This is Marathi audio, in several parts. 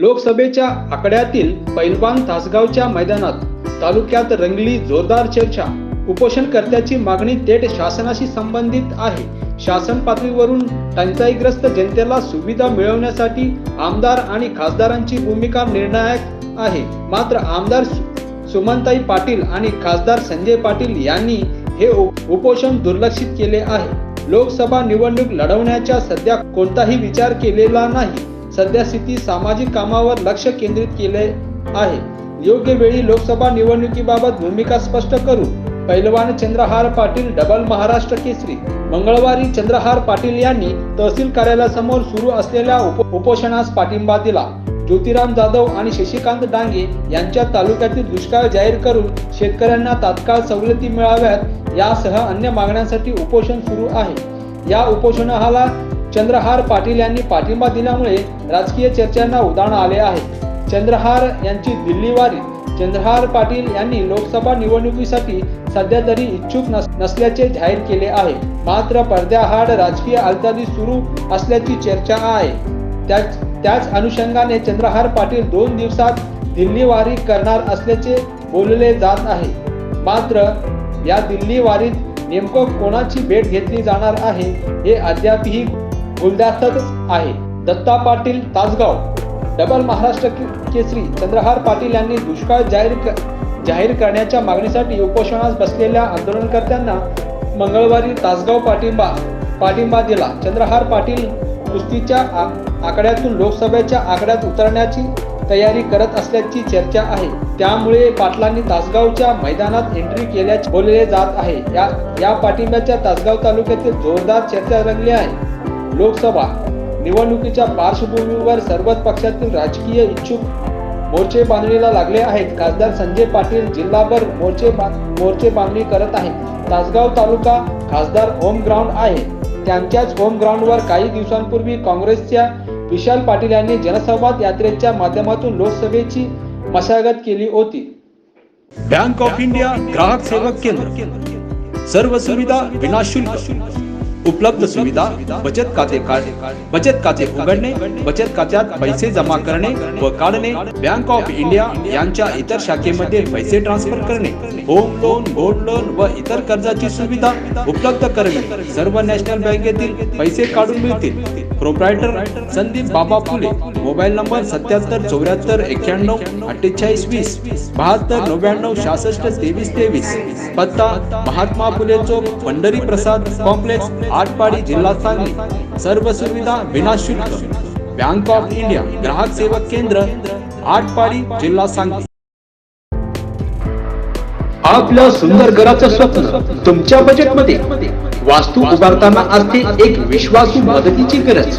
लोकसभेच्या आकड्यातील पैलवान तासगावच्या मैदानात तालुक्यात रंगली जोरदार चर्चा उपोषणकर्त्याची मागणी थेट शासनाशी संबंधित आहे. शासन पातळीवरून टंचाईग्रस्त जनतेला सुविधा मिळवण्यासाठी आमदार आणि खासदारांची भूमिका निर्णायक आहे. मात्र आमदार सुमनताई पाटील आणि खासदार संजय पाटील यांनी हे उपोषण दुर्लक्षित केले आहे. लोकसभा निवडणूक लढवण्याचा सध्या कोणताही विचार केलेला नाही. सध्या स्थिती सामाजिक कामावर लक्ष केंद्रित केले आहे. योग्य वेळी लोकसभा निवडणुकीबाबत भूमिका स्पष्ट करू पैलवान चंद्रहार पाटील डबल महाराष्ट्र केसरी मंगळवारी चंद्रहार पाटील यांनी तहसील कार्यालयासमोर सुरू असलेल्या उप उपोषणास पाठिंबा दिला. ज्योतिराम जाधव आणि शशिकांत डांगे यांच्या तालुक्यातील दुष्काळ जाहीर करून शेतकऱ्यांना तात्काळ सवलती मिळाव्यात यासह अन्य मागण्यांसाठी उपोषण सुरू आहे. या उपोषणाला चंद्रहार पाटील यांनी पाठिंबा दिल्यामुळे राजकीय चर्चांना उदाहरण आले आहे. चंद्रहार यांची दिल्लीवारी चंद्रहार पाटील यांनी लोकसभा निवडणुकीसाठी सध्या तरी इच्छुक नसल्याचे जाहीर केले आहे. मात्र पडद्याआड राजकीय हालचाली सुरू असल्याची चर्चा आहे. त्याच त्याच अनुषंगाने चंद्रहार पाटील दोन दिवसात दिल्ली वारी करणार असल्याचे बोलले जात आहे. मात्र या दिल्ली वारीत नेमकं कोणाची भेट घेतली जाणार आहे हे अद्यापही गुलदस्त्यातच आहे. दत्ता पाटील तासगाव डबल महाराष्ट्र केसरी चंद्रहार पाटील यांनी दुष्काळ जाहीर क- जाहीर करण्याच्या मागणीसाठी उपोषणास बसलेल्या आंदोलनकर्त्यांना मंगळवारी तासगाव पाठिंबा पाठिंबा दिला. चंद्रहार पाटील कुस्तीच्या आ- आकड्यातून लोकसभेच्या आकड्यात उतरण्याची तयारी करत असल्याची चर्चा आहे. त्यामुळे पाटलांनी तासगावच्या मैदानात एंट्री केल्याचे बोलले जात आहे. या या पाठिंब्याच्या तासगाव तालुक्यातील जोरदार चर्चा रंगली आहे. लोकसभा निवडणुकीच्या पार्श्वभूमीवर सर्वच पक्षातील राजकीय इच्छुक मोर्चे बांधणीला लागले आहेत. खासदार संजय पाटील जिल्हाभर मोर्चे मोर्चे बांधणी करत आहेत. तासगाव तालुका खासदार होम ग्राउंड आहे. त्यांच्याच होम ग्राउंडवर काही दिवसांपूर्वी काँग्रेसच्या विशाल पाटील यांनी जनसंवाद यात्रेच्या माध्यमातून लोकसभेची मशागत केली होती. बँक ऑफ इंडिया ग्राहक सेवा केंद्र. सर्व सुविधा विनाशुल्क. उपलब्ध सुविधा बचत खाते काढ बचत खाते उघडणे बचत खात्यात पैसे जमा करणे व काढणे बँक ऑफ इंडिया यांच्या इतर शाखेमध्ये पैसे ट्रान्सफर करणे होम लोन गोल्ड लोन व इतर कर्जाची सुविधा उपलब्ध करणे. सर्व नॅशनल बँकेतील पैसे काढून मिळतील. प्रोप्रायटर संदीप बाबा फुले. मोबाईल नंबर सत्याहत्तर चौऱ्याहत्तर एक्क्याण्णव अठ्ठेचाळीस वीस बहात्तर नव्याण्णव सहासष्ट तेवीस तेवीस. पत्ता महात्मा फुले चौक पंढरी प्रसाद कॉम्प्लेक्स आटपाडी जिल्हा सांगली. सर्व सुविधा विनाशुल्क बँक ऑफ इंडिया ग्राहक सेवा केंद्र आटपाडी जिल्हा सांगली. आपल्या सुंदर घराचं स्वप्न तुमच्या बजेटमध्ये वास्तू उभारताना असते एक विश्वासू मदतीची गरज.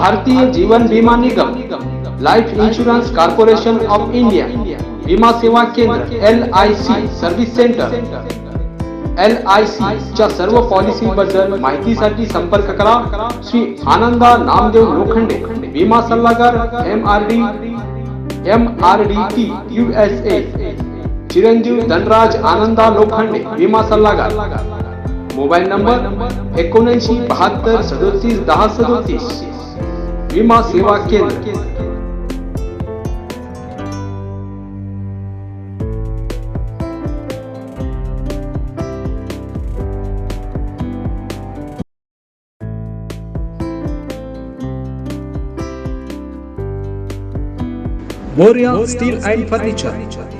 Bharatiya Jeevan Bima Nigam life insurance corporation of India विमा सेवा केंद्र L I C service centre L I C च्या सर्व पॉलिसी बद्दल माहितीसाठी संपर्क करा. श्री आनंदा नामदेव लोखंडे विमा सल्लागार M R D M R D T U S A चिरंजीव धनराज आनंदा लोखंडे विमा सल्लागार. मोबाईल नंबर एकोणऐंशी बहात्तर सदोतीस दहा सदोतीस. बीमा सेवा केंद्र Moriya steel and furniture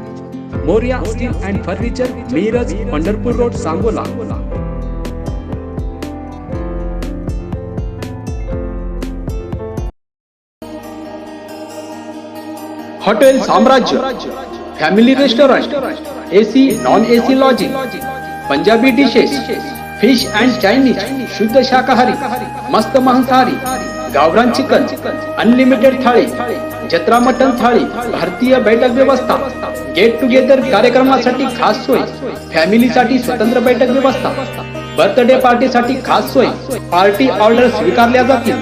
Moriya steel and furniture Miraj Pandharpur road Sangola hotel Samrajya family restaurant AC non AC lodging Punjabi dishes fish and Chinese शुद्ध शाकाहारी मस्त मांसाहारी गावरान चिकन अनलिमिटेड थाळी जत्रा मटन थाळी भारतीय बैठक व्यवस्था गेट टुगेदर कार्यक्रमासाठी खास सोय. फॅमिलीसाठी स्वतंत्र बैठक व्यवस्था. बर्थडे पार्टीसाठी खास सोय. पार्टी ऑर्डर स्वीकारल्या जातील.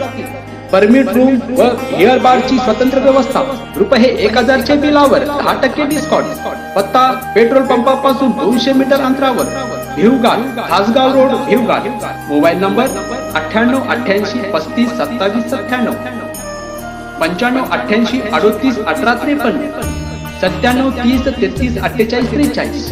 परमिट रूम व हेअर बारची स्वतंत्र व्यवस्था. रुपये एक हजारच्या बिलावर दहा टक्के डिस्काउंट पत्ता पेट्रोल पंपापासून दोनशे मीटर अंतरावर. Bhivgaon Khasgaon road Bhivgaon mobile number अठ्ठ्याण्णव अठ्ठ्याऐंशी पस्तीस सत्तावीस सत्त्याण्णव. पंच्याण्णव अठ्ठ्याऐंशी अडोतीस अठरा त्रेपन्न. सत्त्याण्णव तीस तेहतीस अठ्ठेचाळीस त्रेचाळीस.